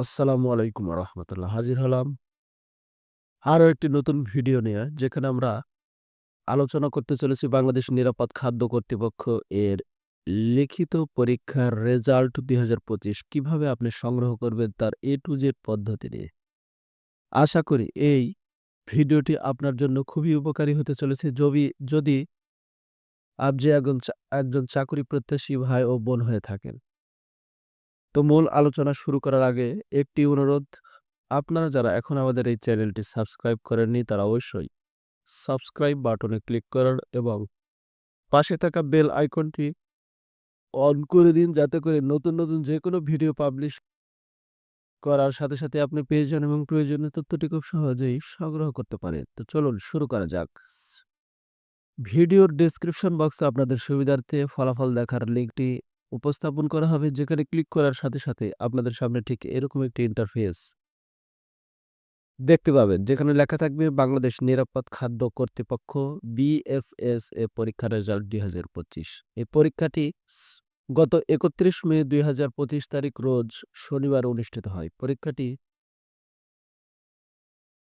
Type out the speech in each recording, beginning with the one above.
আসসালামু আলাইকুম রহমতুল্লাহ হাজির হলাম আরও একটি নতুন ভিডিও নিয়ে, যেখানে আমরা আলোচনা করতে চলেছি বাংলাদেশ নিরাপদ খাদ্য কর্তৃপক্ষ এর লিখিত পরীক্ষার রেজাল্ট দুই হাজার পঁচিশ। কীভাবে আপনি সংগ্রহ করবেন তার এ টু জেড পদ্ধতি নিয়ে। আশা করি এই ভিডিওটি আপনার জন্য খুবই উপকারী হতে চলেছে। যদি যদি আপনি একজন একজন চাকরি প্রত্যাশী ভাই ও বোন হয়ে থাকেন তো মূল আলোচনা শুরু করার আগে একটি অনুরোধ। আপনারা যারা এখন আমাদের এই চ্যানেলটি সাবস্ক্রাইব করেননি, তারা অবশ্যই সাবস্ক্রাইব বাটনে ক্লিক করার এবং পাশে থাকা বেল আইকনটি অন করে দিন যাতে করে নতুন নতুন যে কোনো ভিডিও পাবলিশ করার সাথে সাথে আপনি পেয়ে এবং প্রয়োজনীয় তথ্যটি খুব সহজেই সংগ্রহ করতে পারেন তো চলুন শুরু করা যাক। ভিডিওর ডেসক্রিপশন বক্সে আপনাদের সুবিধার্থে ফলাফল দেখার লিঙ্কটি উপস্থাপন করা হবে যেখানে ক্লিক করার সাথে সাথে আপনাদের সামনে ঠিক এরকম একটি ইন্টারফেস দেখতে পাবেন। যেখানে লেখা থাকবে বাংলাদেশ নিরাপদ খাদ্য কর্তৃপক্ষ বিএফএস এ পরীক্ষার রেজাল্ট দুই হাজার পঁচিশ। এই পরীক্ষাটি গত একত্রিশ মে দুই হাজার পঁচিশ তারিখ রোজ শনিবার অনুষ্ঠিত হয়। পরীক্ষাটি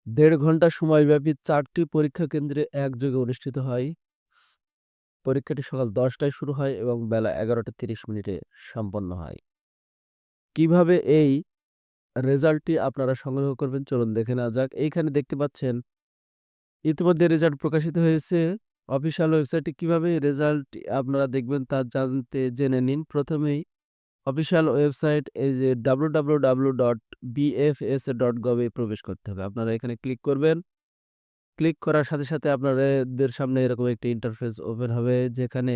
দেড় ঘণ্টা সময়ব্যাপী চারটি পরীক্ষা কেন্দ্রে একযোগে অনুষ্ঠিত হয়। পরীক্ষাটি সকাল দশটায় শুরু হয় এবং বেলা এগারোটা তিরিশ মিনিটে সম্পন্ন হয়। কীভাবে এই রেজাল্টটি আপনারা সংগ্রহ করবেন? চলুন দেখে নেওয়া যাক। এইখানে দেখতে পাচ্ছেন, ইতিমধ্যে রেজাল্ট প্রকাশিত হয়েছে। অফিসিয়াল ওয়েবসাইটে কীভাবে রেজাল্ট আপনারা দেখবেন তা জানতে জেনে নিন। প্রথমেই অফিসিয়াল ওয়েবসাইট এই যে W W W dot BFS dot গভে প্রবেশ করতে হবে। আপনারা এখানে ক্লিক করবেন। ক্লিক করার সাথে সাথে আপনাদের সামনে এরকম একটি ইন্টারফেস ওপেন হবে, যেখানে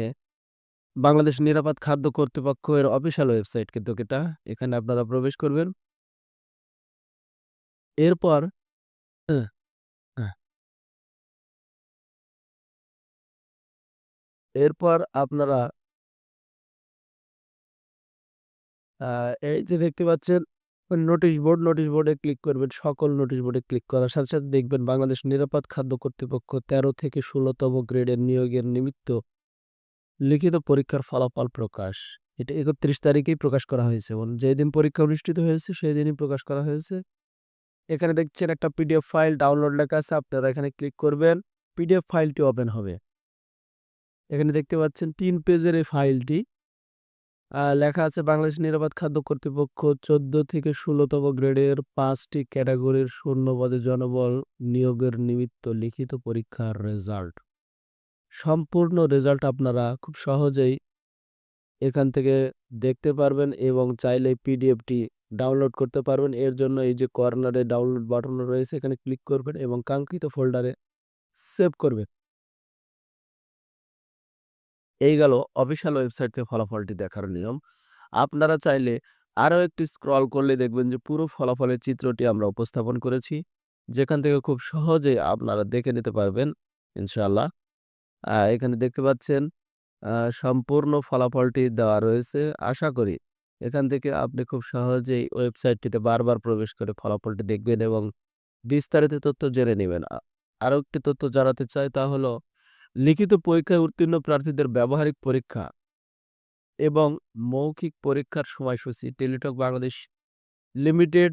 বাংলাদেশ নিরাপদ খাদ্য কর্তৃপক্ষের অফিসিয়াল ওয়েবসাইট কিন্তু এটা এখানে আপনারা প্রবেশ করবেন। এরপর এরপর আপনারা এই যে দেখতে পাচ্ছেন নোটিশ বোর্ড নোটিশ বোর্ডে ক্লিক করবেন, সকল নোটিশ বোর্ডে ক্লিক করার সাথে সাথে দেখবেন বাংলাদেশ নিরাপদ খাদ্য কর্তৃপক্ষ তেরো থেকে ষোলোতম গ্রেডের নিয়োগের নিমিত্ত লিখিত পরীক্ষার ফলাফল প্রকাশ। এটা একত্রিশ তারিখেই প্রকাশ করা হয়েছে। এবং যেদিন পরীক্ষা অনুষ্ঠিত হয়েছে সেই দিনই প্রকাশ করা হয়েছে। এখানে দেখছেন একটা পিডিএফ ফাইল ডাউনলোড লেখা আছে, আপনারা এখানে ক্লিক করবেন পিডিএফ ফাইলটি ওপেন হবে। এখানে দেখতে পাচ্ছেন তিন পেজের এই ফাইলটি লেখা আছে বাংলাদেশ নিরাপদ খাদ্য কর্তৃপক্ষ চোদ্দ থেকে ষোলোতম গ্রেডের পাঁচটি ক্যাটাগরির শূন্যপদে জনবল নিয়োগের নিমিত্ত লিখিত পরীক্ষার রেজাল্ট। সম্পূর্ণ রেজাল্ট আপনারা খুব সহজেই এখান থেকে দেখতে পারবেন এবং চাইলে পিডিএফটি ডাউনলোড করতে পারবেন। এর জন্য এই যে কর্নারে ডাউনলোড বাটন রয়েছে, এখানে ক্লিক করবেন এবং কাঙ্ক্ষিত ফোল্ডারে সেভ করবেন। এই গেল অফিসিয়াল ওয়েবসাইট থেকে ফলাফলটি দেখার নিয়ম। আপনারা চাইলে আরও একটি স্ক্রল করলে দেখবেন যে পুরো ফলাফলের চিত্রটি আমরা উপস্থাপন করেছি। যেখান থেকে খুব সহজে আপনারা দেখে নিতে পারবেন ইনশাল্লাহ এখানে দেখতে পাচ্ছেন সম্পূর্ণ ফলাফলটি দেওয়া রয়েছে। আশা করি এখান থেকে আপনি খুব সহজেই ওয়েবসাইটটিতে বারবার প্রবেশ করে ফলাফলটি দেখবেন এবং বিস্তারিত তথ্য জেনে নেবেন। আরও একটি তথ্য জানাতে চাই তা হলো লিখিত পরীক্ষায় উত্তীর্ণ প্রার্থীদের ব্যবহারিক পরীক্ষা এবং মৌখিক পরীক্ষার সময়সূচি। টেলিটক বাংলাদেশ লিমিটেড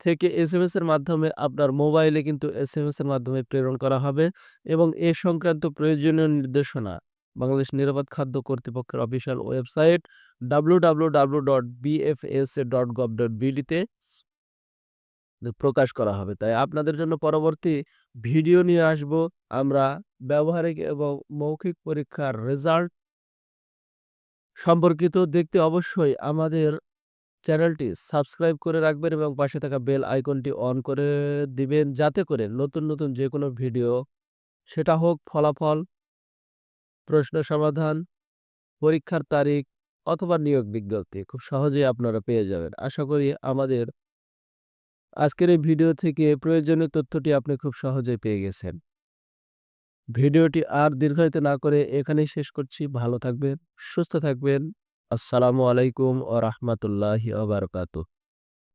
থেকে এস এম এর মাধ্যমে আপনার মোবাইলে কিন্তু এস এম এর মাধ্যমে প্রেরণ করা হবে এবং এ সংক্রান্ত প্রয়োজনীয় নির্দেশনা বাংলাদেশ নিরাপদ খাদ্য কর্তৃপক্ষের official website W W W dot BFS dot gov dot বিডিতে প্রকাশ করা হবে। তাই আপনাদের জন্য পরবর্তী ভিডিও নিয়ে আসব আমরা ব্যবহারিক এবং মৌখিক পরীক্ষার রেজাল্ট সম্পর্কিত। দেখতে অবশ্যই আমাদের চ্যানেলটি সাবস্ক্রাইব করে রাখবেন এবং পাশে থাকা বেল আইকনটি অন করে দিবেন যাতে করে নতুন নতুন যে কোনো ভিডিও, সেটা হোক ফলাফল, প্রশ্ন সমাধান, পরীক্ষার তারিখ অথবা নিয়োগ বিজ্ঞপ্তি খুব সহজেই আপনারা পেয়ে যাবেন। আশা করি আমাদের আজকের এই ভিডিও থেকে প্রয়োজনীয় তথ্যটি আপনি খুব সহজেই পেয়ে গেছেন। ভিডিওটি আর দীর্ঘায়িত না করে এখানেই শেষ করছি। ভালো থাকবেন, সুস্থ থাকবেন। আসসালামু আলাইকুম ও রহমতুল্লাহি